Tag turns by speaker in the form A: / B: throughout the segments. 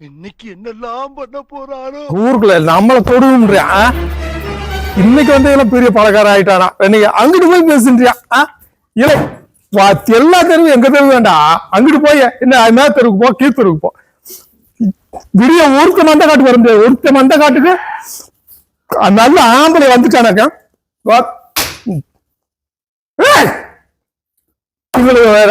A: இன்னைக்கு என்னெல்லாம் பண்ண போறாரோ?
B: ஊருக்குள்ள இன்னைக்கு வந்து எல்லாம் பெரிய பணக்காரன் ஆயிட்டானா? இன்னைக்கு அங்கிட்டு போய் பேசுன்றியா? இல்லை. எல்லா தெருவும் எங்க தெருவு வேண்டாம் அங்கிட்டு போய் என்ன மே தெருவுக்கு போ கீழ் தெருவுக்கு போ. விடிய ஒருத்த மந்த காட்டு வர முடியாது. ஒருத்த மந்த காட்டுக்கு நல்ல ஆம்பளை வந்துட்டானாக்கா வா-! இவளுக்கு வேற.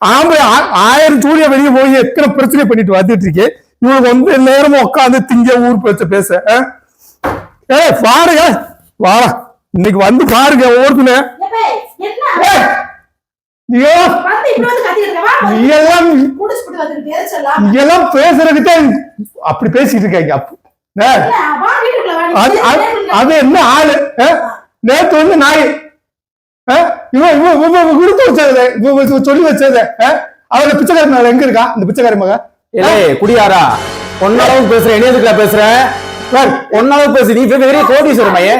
B: ஆம்பளை ஆயிரம் சூரிய வெளியே போய் எத்தனை பிரச்சனை பண்ணிட்டு வந்துட்டு இருக்கே. இவனுக்கு வந்து நேரமும் உட்காந்து திங்க ஊர் பேச ஆ? ஏய் பாருங்க. வாடா. இன்னைக்கு வந்து பாருங்க ஒவ்வொருத்தனே?
C: வா,
B: எல்லாம் பேசுறதுக்கிட்ட அப்படி பேசிட்டு இருக்காங்க. அது அது-
C: வீட்டுக்குள்ள.
B: அது என்ன ஆளு? நேத்து வந்து நாய் ஆ? இவன் இவன் கொடுத்து வச்சது சொல்லி வச்சது? அவன் பிச்சைக்காரி மகன் எங்க இருக்கா இந்த பிச்சைக்காரி மகன்
D: ஏய் குடியாரா ஒன்னளவு பேசுற என்ன எதுக்குல பேசுற ஒன்னளவு பேசு நீ பெரிய கோடீஸ்வரர் மையே.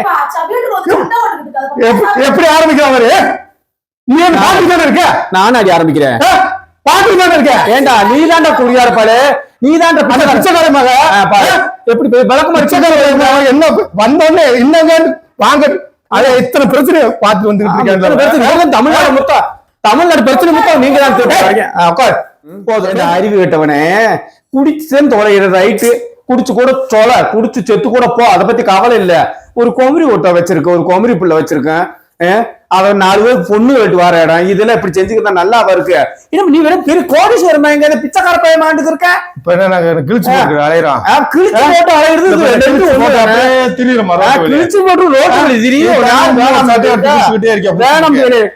B: எப்படி ஆரம்பிக்கிறான் அவரு நீ என்ன பாட்டு தானே இருக்க
D: நானும் அடி ஆரம்பிக்கிறேன்?
B: பாட்டு தானே இருக்க
D: ஏண்டா நீ தாண்டா குடியார பாடு நீ தாண்டா
B: அந்த பிச்சைக்காரி
D: பாரு. எப்படி விளக்கமா
B: பிச்சைக்காரி என்ன வந்தோடனே என்னங்க வாங்க. அதை இத்தனை பிரச்சனை பார்த்து வந்துகிட்டு
D: தமிழ்நாடு மொத்தம் தமிழ்நாடு பிரச்சனை மொத்தம் நீங்க தான் உட்கார். போதும். அறிவு கட்டவனே? குடிச்சுன்னு தொலைகிற ரைட்டு குடிச்சு கூட சொல குடிச்சு செத்து கூட போ. அதை பத்தி கவலை இல்ல. ஒரு குமரி ஒட்ட வச்சிருக்க ஒரு குமரி புள்ள வச்சிருக்கேன். அவன் நாலு பேர் பொண்ணு வெட்டு வர இடம் இதெல்லாம் இப்படி செஞ்சுக்கிட்டா நல்லாவா இருக்கு. இன்னும் நீ வேற பெரிய கோடீஸ்வரமா எங்க பிச்சைக்கார பையன் மாட்டுக்கு இருக்க?
B: இப்ப என்ன கிழிச்சு போட்டு அலையிறோம்?
D: ஆ, கிழிச்சு போட்டு அலையிறது. ஆ, கிழிச்சு போட்டு ரோட்டு வழி திரியும்.
B: வேணாம்,
D: வேணாம், வேணாம். வேணாம்.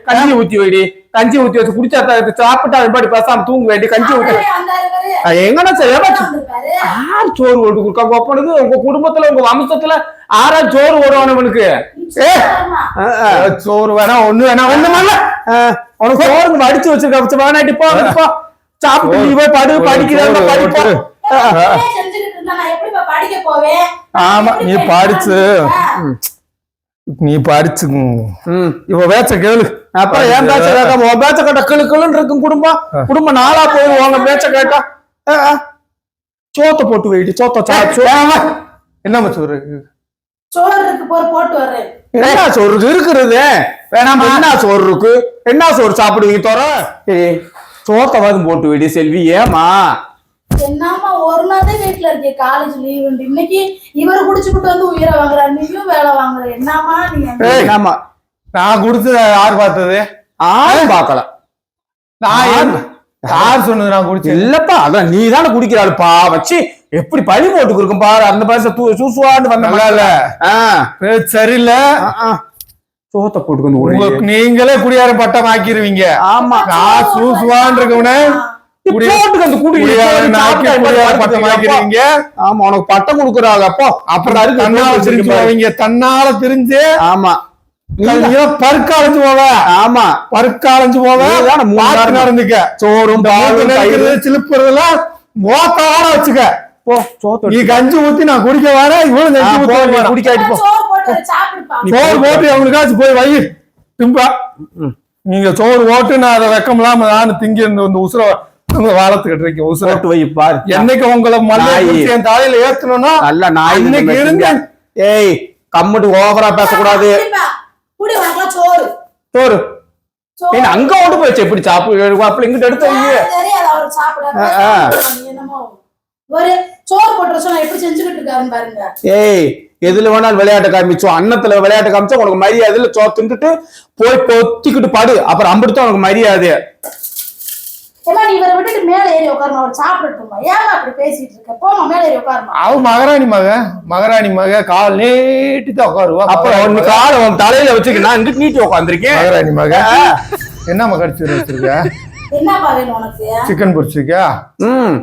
D: கஞ்சி ஊத்தி வைடி கஞ்சி ஊத்தி வச்சு குடிச்சா சாப்பிட்டா பாடி பேசாம தூங்க வேண்டி கஞ்சி ஊத்தி எங்கண்ணா சார் சோறு ஓட்டு கொடுக்கா? உங்க குடும்பத்துல உங்க வம்சத்துல ஆறா சோறு ஓடுவானவனுக்கு
C: ஆமா.
B: சோறு வேணா ஒண்ணு வேணா வேணா.
D: உனக்கு சோறு அடிச்சு வச்சிருக்க வேணாட்டி போ போ. சாப்பிட்டு நீ போய் படு
B: சோறு,
D: படிக்கிறதா
B: சோறு,
D: படிப்பா.
B: சோறு.
C: இப்படியே செஞ்சுக்கிட்டு இருந்தா நான் எப்படிப்பா படிக்க போவேன்?
B: ஆமா நீ? படிச்சு. நீ படிச்சு. இவ வேச்ச கேளு.
D: அப்புறம் ஏன் பேச்ச கேட்க உன் பேச்ச கேட்ட கிளு கிளுன்னு இருக்கும் குடும்பம். குடும்பம் நாளா போய் உங்க பேச்ச கேட்டா. சோத்த போட்டு வைடி சோத்த
B: என்ன சோறு
C: சோறு இருக்கு, போரு போட்டு வர்றேன்.
D: என்ன சோறு? இருக்கிறது. வேணாமா என்ன சோறு இருக்கு? என்ன சோறு சாப்பிடுவீங்க தோற? போட்டு வைடி செல்வி ஏமா
C: என்னம்மா ஒரு நாள் தான் வீட்டுல இருக்கே காலேஜ் லீவ் இன்னைக்கு இவர் குடிச்சுக்கிட்டு வந்து உயிரை வாங்குறாரு. நீயும் வேலை வாங்குற. என்னம்மா நீ.
D: ஆமா
B: நான் குடுத்து யார் பார்த்தது?
D: ஆரும் பார்க்கல.
B: நான் யார் சொன்னது நான் குடிச்சேன்
D: இல்லப்பா அதான் நீ தானே குடிக்கிறாள் பா வச்சு எப்படி பழி போட்டுக்கு இருக்கும் பாரு? அந்த பைசா சூசுவான்னு வந்த
B: நல்லா இல்ல.
D: ஆ.
B: பேச்சு சரியில்லை.
D: சோத்த போட்டுக்கு
B: உங்க
D: வந்து
B: நீங்களே குடியார பட்டம் ஆக்கிருவீங்க.
D: ஆமா.
B: நான் சூசுவான் இருக்கவனே. பட்டம் ஆக்கிருவீங்க.
D: ஆமா உனக்கு பட்டம் கொடுக்குறாங்க. அப்போ
B: அப்புறம் தன்னால திரிஞ்சு தன்னால திரிஞ்சு
D: ஆமா.
B: பருக்காலஞ்சு போவ?
D: ஆமா.
B: பருக்காலஞ்சு போவ? நடந்துக்க.
D: சோறும்
B: சிலுப்புறதெல்லாம் மோத்தாட வச்சுக்க.
D: போ சோத்த
B: நீ கஞ்சி ஊத்தி நான் குடிக்க வரேன் இவ்வளவு நெஞ்சு ஊத்த.
D: குடிக்காட்டி போ
C: சோறு போட்டு
B: அவனுக்காச்சும் போய் வை. திம்பா. நீங்க சோறு போட்டு நான் அதை வெக்கம் இல்லாம நான் திங்க இந்த இந்த உசுர வாழத்துக்கிட்டு இருக்கேன் உசுர.
D: வை பாரு.
B: என்னைக்கு உங்களை மல்லை என் தலையில ஏத்தணும்னா
D: நல்ல நாய்
B: அன்னைக்கு
D: திங்க.
B: இருந்து
D: ஏய் கம்முட்டு ஓவரா பேசக்கூடாது.
C: சோறு.
D: சோறு.
C: சோறு.
D: ஏய், அங்க ஓட்டு போயிடுச்சு. எப்படி சாப்பிடு அப்படி இங்கிட்ட எடுத்து
C: ஒரு சோறு போட்டு சொன்னா எப்படி செஞ்சுக்கிட்டு இருக்காருன்னு பாருங்க.
D: ஏய் எதுல வேணாலும் விளையாட்டு காமிச்சோம் அன்னத்துல விளையாட்டு காமிச்சா உனக்கு மரியாதையில சோ தின்னுட்டு போய் பொத்திக்கிட்டு பாடு. அப்புறம் அம்பிடுத்தா உனக்கு மரியாதை.
C: ஏமா நீ இவரை விட்டுட்டு மேல ஏறி உட்காரணும் அவர் சாப்பிடட்டுமா ஏமா அப்படி பேசிட்டு இருக்க? போமா மேல ஏறி உட்காரணும்.
B: அவ மகாராணி மக மகாராணி மக கால் நீட்டி தான் உட்காருவா?
D: அப்புறம் ஒன்னு காலை உன் தலையில வச்சுக்க நான் இங்கிட்டு நீட்டி உட்காந்துருக்கேன்
B: மகாராணி மக என்ன மக அடிச்சு வச்சிருக்க?
C: என்னப்பா வேணும் உனக்கு?
B: சிக்கன் பொரிச்சிருக்கா?
D: ம்.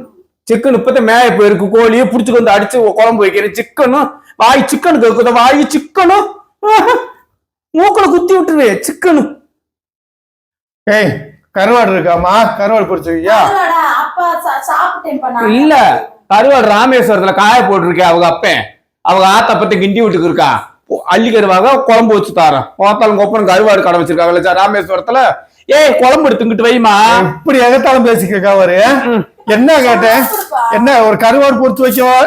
D: சிக்கன் இப்பத்த மேய போயிருக்கு கோழியை புடிச்சுட்டு வந்து அடிச்சு குழம்பு வைக்கிறேன். சிக்கனும் வாய் சிக்கன் கேக்குத? வாய் சிக்கனும் மூக்குல குத்தி விட்டுருவேன் சிக்கனும்
B: ஏய் கருவாடு இருக்காமா கருவாடு
C: அப்பா நான்.
D: இல்ல கருவாடு ராமேஸ்வரத்துல காய போட்டிருக்கேன் அவங்க அப்பன் அவங்க ஆத்தா பத்தி கிண்டி வீட்டுக்கு இருக்கா. அள்ளி கருவாக குழம்பு வச்சு தாரேன். ஓத்தாலும் கொப்பன் கருவாடு கடை வச்சிருக்காங்கல்ல சார் ராமேஸ்வரத்துல? ஏய் குழம்பு எடுத்துக்கிட்டு வைமா
B: இப்படி எகத்தாலும் பேசிக்க அவரு? என்ன கேட்டேன். என்ன ஒரு கருவாடு பொறுத்து வைக்கவா?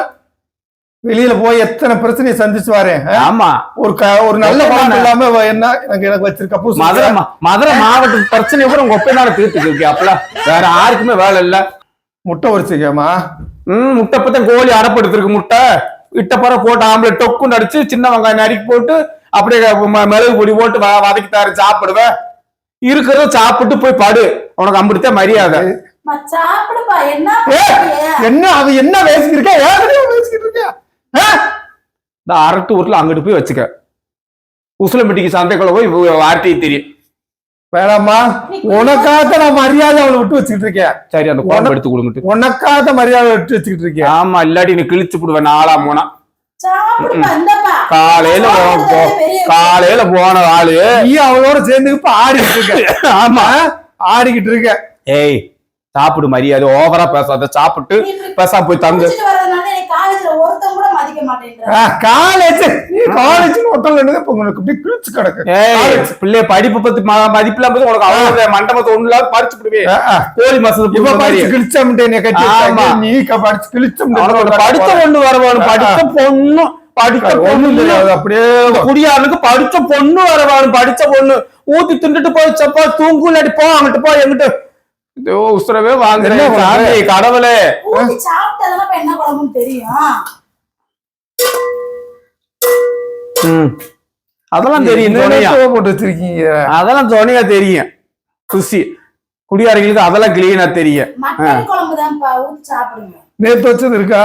B: வெளியில போய் எத்தனை பிரச்சனையை சந்திச்சு வரேன்
D: ஆமா.
B: ஒரு க ஒரு நல்ல குழம்பு இல்லாம என்ன எனக்கு எனக்கு வச்சிருக்க பூசு
D: மதுரை மதுரை மாவட்ட பிரச்சனை கூட உங்க ஒப்பையினால தீர்த்துக்கு அப்பல வேற யாருக்குமே வேலை இல்ல.
B: முட்டை உரிச்சிக்கமா
D: ம் முட்டை பத்தம் கோழி அடப்படுத்திருக்கு முட்டை. இட்ட பற போட்டு ஆம்பளை டொக்குன்னு அடிச்சு சின்ன வெங்காயம் நறுக்கி போட்டு அப்படியே மிளகு பொடி போட்டு வ- வதக்கி தாரு சாப்பிடுவேன். இருக்கிறத சாப்பிட்டு போய் படு. உனக்கு அம்பிடுத்த மரியாதை.
C: என்ன
B: ஏ,
C: பண்றீங்க?
B: என்ன பேசிக்கிட்டு இருக்கா ஏன் பேசிக்கிட்டு இருக்கா?
D: இந்த அரட்டு ஊர்ல அங்கிட்டு போய் வச்சுக்க. உசுலம்பட்டிக்கு சந்தைக்குள்ள போய் வார்த்தை தெரியும்
B: வேணாம்மா. உனக்காக நான் மரியாதை அவளை விட்டு வச்சுக்கிட்டு இருக்கேன்
D: சரி அந்த குழம்பு எடுத்து கொடுங்கிட்டு.
B: உனக்காக மரியாதை விட்டு வச்சுக்கிட்டு இருக்கேன்
D: ஆமா இல்லாட்டி நீ கிழிச்சு போடுவேன் நாளா போனா. காலையில காலையில போன ஆளு.
B: நீ அவளோட சேர்ந்து இப்ப ஆடிக்கிட்டு இருக்க.
D: ஆமா.
B: ஆடிக்கிட்டு இருக்க.
D: ஏய் சாப்பிடு மரியாதை ஓவரா பேசாத சாப்பிட்டு பேசாம போய் தங்கு.
B: காலேஜ். காலேஜ் ஒருத்தவங்க இப்ப இப்படி கிழிச்சு கிடக்கு.
D: பிள்ளை படிப்பு பத்தி ம- மதிப்புலாம் பத்தி உனக்கு அவ்வளவு மண்டபத்தை ஒண்ணு இல்லாம பறிச்சு விடுவே
B: ஆ, ஆ.
D: கோழி மசது
B: இப்ப படிச்சு கிழிச்சம்ட்டு என்னை கட்டி. நீ படிச்சு கிழிச்சம்ட்டு
D: அவனுக்கு படிச்ச பொண்ணு வர வேணும். படிச்ச பொண்ணு
B: அப்படியே
D: குடியாருக்கு படிச்ச பொண்ணு வர வேணும். படிச்ச பொண்ணு. ஊத்தி தின்னுட்டு போய் சப்பா தூங்கு இல்லாட்டி போ அங்கிட்டு போ எங்கிட்டு. உசுரவே வாங்குறேன் சாமி? கடவுளே.
C: சாப்பிட்டதெல்லாம் என்ன குழம்புன்னு தெரியும்.
D: அதெல்லாம் தெரியும்.
B: போட்டு வச்சிருக்கீங்க?
D: அதெல்லாம் துணையா தெரியும். குசி. குடியாரங்களுக்கு அதெல்லாம் கிளீனா தெரியும்.
C: மட்டன் குழம்பு தான்ப்பா ஊத்தி சாப்பிடுங்க.
B: நேத்து வச்சது இருக்கா?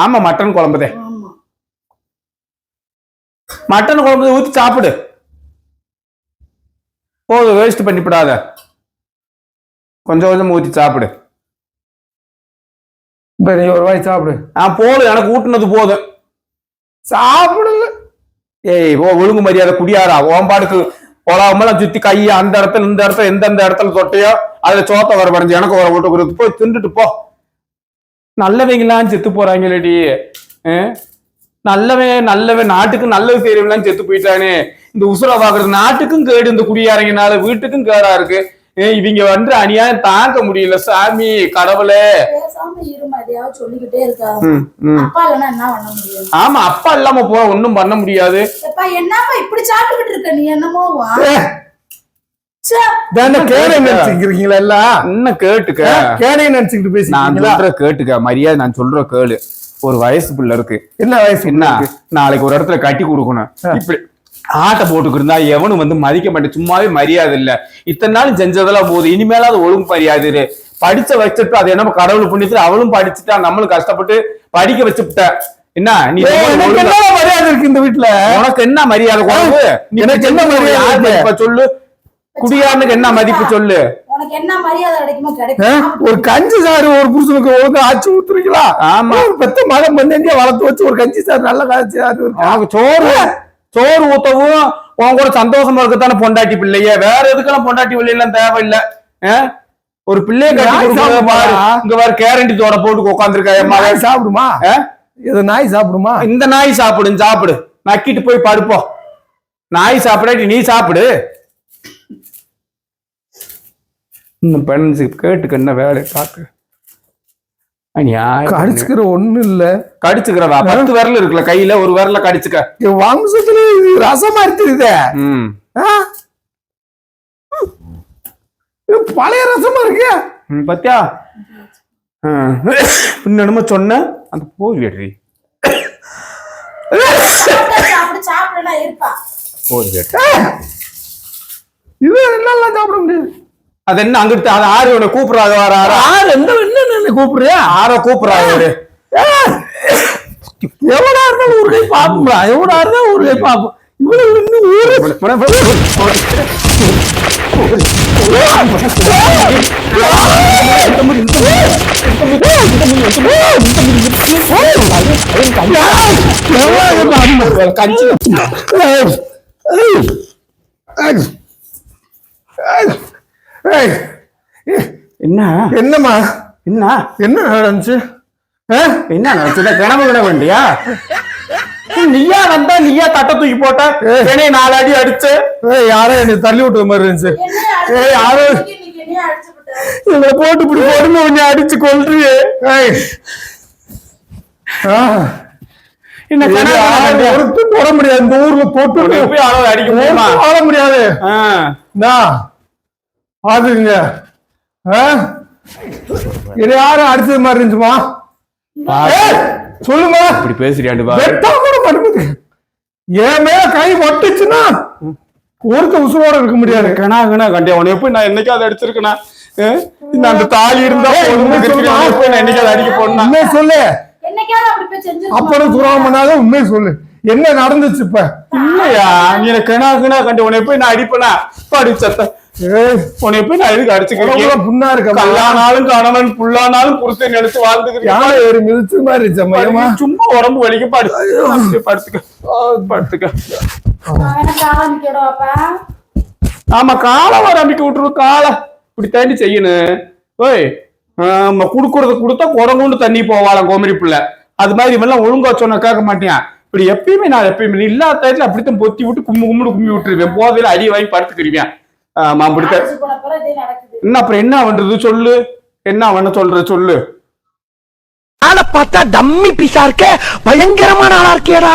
D: ஆமா மட்டன் குழம்புதே.
C: ஆமா.
D: மட்டன் குழம்பு ஊத்தி சாப்பிடு. போதும் வேஸ்ட் பண்ணிவிடாத கொஞ்சம் கொஞ்சம் ஊற்றி சாப்பிடு.
B: இப்போ நீ ஒரு வாய் சாப்பிடு.
D: ஆ போதும் எனக்கு ஊட்டினது போதும்.
B: சாப்பிடல.
D: ஏய் ஓ ஒழுங்கு மரியாதை குடியாரா? ஓம்பாடுக்கு உலகமெல்லாம் சுத்தி கையை அந்த இடத்துல இந்த இடத்துல எந்தெந்த இடத்துல தொட்டையோ அதுல சோத்த வர படைஞ்சு எனக்கு வர விட்டு கொடுத்து போய் தின்னுட்டு போ. நல்லவங்களாம் செத்து போறாங்களேடி. ஆ? நல்லவன் நல்லவன் நாட்டுக்கு நல்லது செய்யறவங்களாம் செத்து போயிட்டானே. இந்த உசுர பாக்குறது நாட்டுக்கும் கேடு இந்த குடியாரங்கனால வீட்டுக்கும் கேடா இருக்கு. இவங்க வந்து அநியாயம் தாங்க முடியல சாமி கடவுளே.
C: பேசாம இருமா எதையாவது சொல்லிக்கிட்டே இருக்காது
D: ம், ம்.
C: அப்பா இல்லைன்னா என்ன பண்ண முடியும்?
D: ஆமா அப்பா இல்லாம போ ஒண்ணும் பண்ண முடியாது. கேட்டுக்க மரியாதை நான் சொல்ற கேளு. ஒரு வயசு பிள்ளை இருக்கு.
B: என்ன வயசு
D: என்ன? நாளைக்கு ஒரு இடத்துல கட்டி கொடுக்கணும். இப்படி ஆட்டை போட்டுக்கு இருந்தா எவனும் வந்து மதிக்க மாட்டேன். சும்மாவே மரியாதை இல்ல. இத்தனை நாள் செஞ்சதெல்லாம் போதும். இனிமேலாவது ஒழுங்கு மரியாதை. படிச்ச வச்சுட்டு அது என்ன கடவுள் புண்ணியத்துல அவளும் படிச்சுட்டா நம்மளும் கஷ்டப்பட்டு படிக்க வச்சுட்ட என்ன? நீ
B: மரியாதை இருக்கு இந்த வீட்டுல
D: உனக்கு என்ன மரியாதை
B: எனக்கு என்ன மரியாதை
D: சொல்லு. குடியாரனுக்கு என்ன மதிப்பு சொல்லு?
B: ஒரு கஞ்சி சாறு ஒரு புருஷனுக்கு ஒழுங்கா ஆச்சு ஊத்துறீங்களா?
D: ஆமா.
B: ஒரு பெத்த மகன் பண்ணி வளர்த்து வச்சு ஒரு கஞ்சி சாறு நல்ல காய்ச்சி?
D: உனக்கு சோறு சோறு ஊத்தவும் உன் கூட சந்தோஷமா இருக்கத்தானே பொண்டாட்டி பிள்ளைய? வேற எதுக்கெல்லாம் பொண்டாட்டி பிள்ளைலாம் தேவையில்லை? ஒரு பிள்ளைய பாரு? இங்க பாரு கேரண்டி தோட போட்டு உட்காந்துருக்கா என் மகன்.
B: நாய் சாப்பிடுமா? இது நாய் சாப்பிடுமா?
D: இந்த நாய் சாப்பிடு சாப்பிடு. நக்கிட்டு போய் படுப்போம் நாய் சாப்பிடாட்டி நீ சாப்பிடு. இந்த பெண் கேட்டுக்கு என்ன வேலை நியாயம்
B: கடிச்சுக்கிற ஒண்ணு இல்ல.
D: கடிச்சுக்கிறவா? பத்து விரல் இருக்குல்ல கையில ஒரு விரல கடிச்சுக்க.
B: என் வம்சத்துல ரசமா இருக்குதே பழைய ரசமா இருக்கு?
D: ம், பாத்தியா? என்னமோ சொன்ன? அந்த போய் வெற்றி போய் வெற்றி
B: இது என்னெல்லாம் சாப்பிட முடியாது.
D: அது என்ன அங்கிட்டு அது ஆறு கூப்பிடுறாங்க வர ஆறு
B: யார் எந்த என்ன கூப்பிடுறியா
D: ஆற கூப்பிடுறாங்க அவரு
B: எவனா இருந்தாலும் ஒரு கை பாப்போம்டா எவனா இருந்தாலும் ஒரு கை பாப்போம் இவ்வளவு இன்னும்
D: கஞ்சி என்ன?
B: என்னம்மா?
D: என்ன?
B: என்ன நடந்துச்சு?
D: என்ன நினைச்சத கிணவு விட வேண்டியா? நீயா வந்தா நீயா தட்டை தூக்கி போட்ட என்னைய நாலு அடி அடிச்சு?
B: ஏய், யாரோ என்னை தள்ளி விட்ட மாதிரி இருந்துச்சு.
C: என்னைய
B: ஏய், யாரோ
C: அடிச்சு இன்னைக்கு என்னைய அடிச்சு விட்டாரு.
D: இவங்களை போட்டு இப்படி போடுன்னு உன்னை அடிச்சு.
B: ஆ.
D: என்ன
B: யாரும் தொட முடியாது. இந்த ஊர்ல
D: உன்னை போய் அளவு அடிக்க
B: முடியாது.
D: ஆ.
B: என்ன? பாத்துக்குங்க? இது யாரும் அடிச்சது மாதிரி இருந்துச்சுமா? சொல்லுமா
D: இப்படி பேசுறியாண்டு
B: வெட்டா கூட பண்ணுது. என் மேல கை ஒட்டுச்சுன்னா ஒருத்த உசுரோட இருக்க முடியாது.
D: கணா கணா கண்டியா உன்னை போய் நான் என்னைக்காவது அடிச்சிருக்கேனா? இந்த அந்த தாலி இருந்தா நான் என்னைக்காவது அடிக்க போனா
B: உண்மை சொல்லு? அப்புறம் துரோகம் பண்ணாத உண்மை சொல்லு. என்ன நடந்துச்சு இப்ப?
D: இல்லையா? நீ கணா கணா கண்டி உன்னை போய் நான் அடிப்பேனா? பாடி சத்த
B: ஏய்,
D: உன்னை போய் நான் எதுக்கு
B: உடம்புல
D: அடிச்சுக்கிறேன்
B: புண்ணா இருக்க
D: கல்லானாலும் கணவன் புல்லானாலும் புருஷன் நினைச்சு வாழ்ந்துக்கிறேன்
B: ஏறி மிதிச்சு மாதிரி
D: சும்மா உடம்பு வலிக்க படு. அப்படியே படுத்துக்க. படுத்துக்க. ஆமா காலை ஆரம்பிக்க விட்டுரு காலை. இப்படி தண்ணி செய்யணும் ஓய் ஆமா குடுக்கறத கொடுத்தா குடங்குண்டு தண்ணி போவாளாம் கோமரி பிள்ளை. அது மாதிரி இவெல்லாம் ஒழுங்கா சொன்ன கேட்க மாட்டேன் இப்படி எப்பயுமே நான் எப்பயுமே இல்லாத டயத்துல அப்படித்தான் பொத்தி விட்டு கும்மு கும்முடு கும்மி விட்டுருவேன். போதையில அடி வாங்கி படுத்துக்கிருவேன். ஆமா
C: நடக்குது.
D: என்ன அப்புறம் என்ன பண்றது சொல்லு. என்ன பண்ண சொல்ற சொல்லு.
A: ஆளை பார்த்தா டம்மி பீஸா இருக்க. பயங்கரமான ஆளா இருக்கேடா